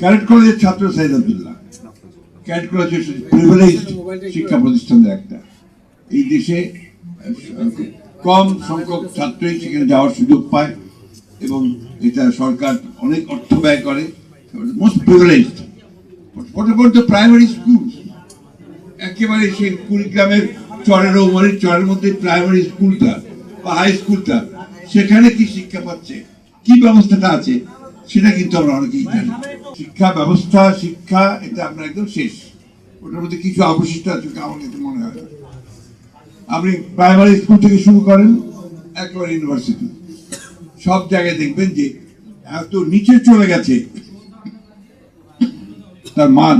Carat কলেজের ছাত্র Sayed Abdullah. Cadet college হচ্ছে প্রিভিলেজড শিক্ষা প্রতিষ্ঠানের একটা। এই দেশে, কম সংখ্যক ছাত্রই সেখানে যাওয়ার সুযোগ পায় এবং এটা সরকার অনেক অর্থ ব্যয় করে। মোস্ট প্রিভিলেজড পর্যন্ত প্রাইমারি স্কুল একেবারে সেই কুড়িগ্রামের চরের ওমরের চরের মধ্যে প্রাইমারি স্কুলটা বা হাই স্কুলটা সেখানে কি শিক্ষা পাচ্ছে? কি ব্যবস্থাটা আছে? সেটা কিন্তু আমরা অনেকেই জানি। শিক্ষা ব্যবস্থা, শিক্ষা, এটা আমরা একদম শেষ। ওটার মধ্যে কিছু অবশিষ্ট আছে আমার কাছে মনে হয় আপনি প্রাইমারি স্কুল থেকে শুরু করেন, একেবারে ইউনিভার্সিটি সব জায়গায় দেখবেন যে এত নিচে চলে গেছে। তার মান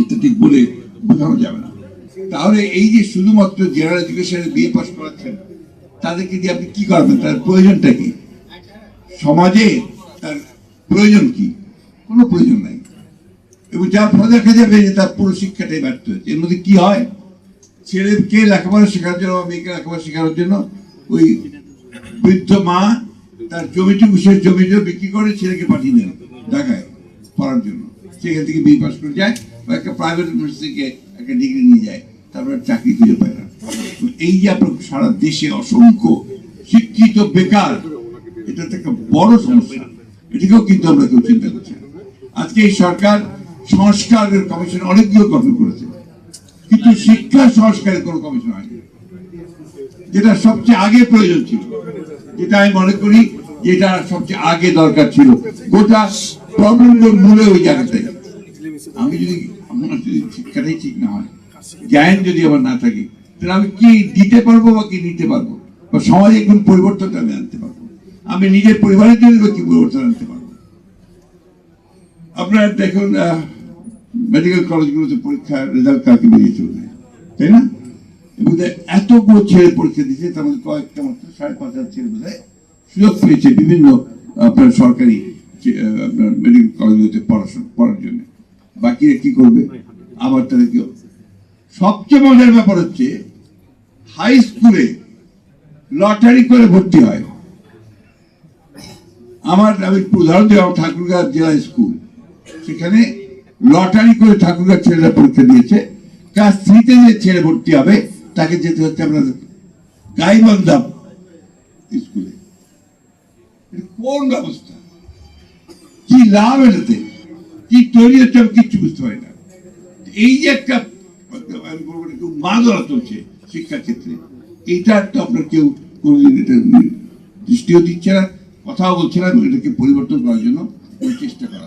এটা ঠিক বলে বোঝানো যাবে না। তাহলে এই যে শুধুমাত্র জেনারেল এডুকেশনে বিএ পাস করাচ্ছেন, তাদেরকে দিয়ে আপনি কি করবেন? তার প্রয়োজনটা কি? সমাজে প্রয়োজন কি? কোনো প্রয়োজন নাই। এবং যার ফলে দেখা যাবে যে তার পুরো শিক্ষাটাই ব্যর্থ হয়েছে এর মধ্যে কি হয়? ছেলেকে লেখাপড়া শেখার জন্য বা মেয়েকে লেখাপড়া শেখানোর জন্য ওই বৃদ্ধ মা তার জমিটুকু শেষ জমিটা বিক্রি করে ছেলেকে পাঠিয়ে দেন ঢাকায় পড়ার জন্য। সেখান থেকে বিয়ে পাস করে যায় বা একটা প্রাইভেট ইউনিভার্সিটি থেকে একটা ডিগ্রি নিয়ে যায়, তারপরে চাকরি খুঁজে পায় না। এই যে আপনার সারা দেশে অসংখ্য শিক্ষিত বেকার, এটা একটা বড় সমস্যা। এটাকেও কিন্তু আমরা কেউ চিন্তা করছি আজকে এই সরকার সংস্কারের কমিশন অনেকগুলো গঠন করেছে। কিন্তু শিক্ষা সংস্কারের কোনো কমিশন হয়নি। যেটা সবচেয়ে আগে প্রয়োজন ছিল। যেটা আমি মনে করি যেটা সবচেয়ে আগে দরকার ছিল। গোটা প্রবলেমের মূলে ওই জায়গাটাই আমি যদি আমার যদি শিক্ষাটাই ঠিক না হয়, জ্ঞান যদি আমার না থাকে, তাহলে আমি কি দিতে পারব বা কি নিতে পারব? বা সমাজে কোন পরিবর্তনটা আমি আনতে আমি নিজের পরিবারের জন্য কি পরিবর্তন আনতে পারব। আপনার দেখুন মেডিকেল কলেজগুলোতে পরীক্ষার রেজাল্ট কালকে বেরিয়ে চলবে তাই না? এবং দেখ, এতগুলো ছেলে পরীক্ষা দিচ্ছে তার মধ্যে কয়েকটা মাত্র সাড়ে পাঁচ হাজার ছেলে বোধহয় সুযোগ পেয়েছে বিভিন্ন আপনার সরকারি আপনার মেডিকেল কলেজগুলোতে পড়াশোনা পড়ার জন্য। বাকিরা কি করবে? আবার তাদের তাদেরকে সবচেয়ে মজার ব্যাপার হচ্ছে হাই স্কুলে লটারি করে ভর্তি হয়। আমার আমি উদাহরণ আমার ঠাকুরগাঁ জেলা স্কুল। সেখানে লটারি করে ঠাকুরগাঁ ছেলেরা পরীক্ষা দিয়েছে। ক্লাস থ্রিতে যে ছেলে ভর্তি হবে, তাকে যেতে হচ্ছে আপনার গাইবান্ধা স্কুলে। কোন ব্যবস্থা? কি লাভ এটাতে? কি তৈরি হচ্ছে আমি কিচ্ছু বুঝতে পারি না। এই যে একটা, আমি বলব মাদরা চলছে শিক্ষা ক্ষেত্রে এইটা তো আপনার কেউ কোনোদিন এটা দৃষ্টিও দিচ্ছে না। কথাও বলছিলাম এটাকে পরিবর্তন করার জন্য চেষ্টা করা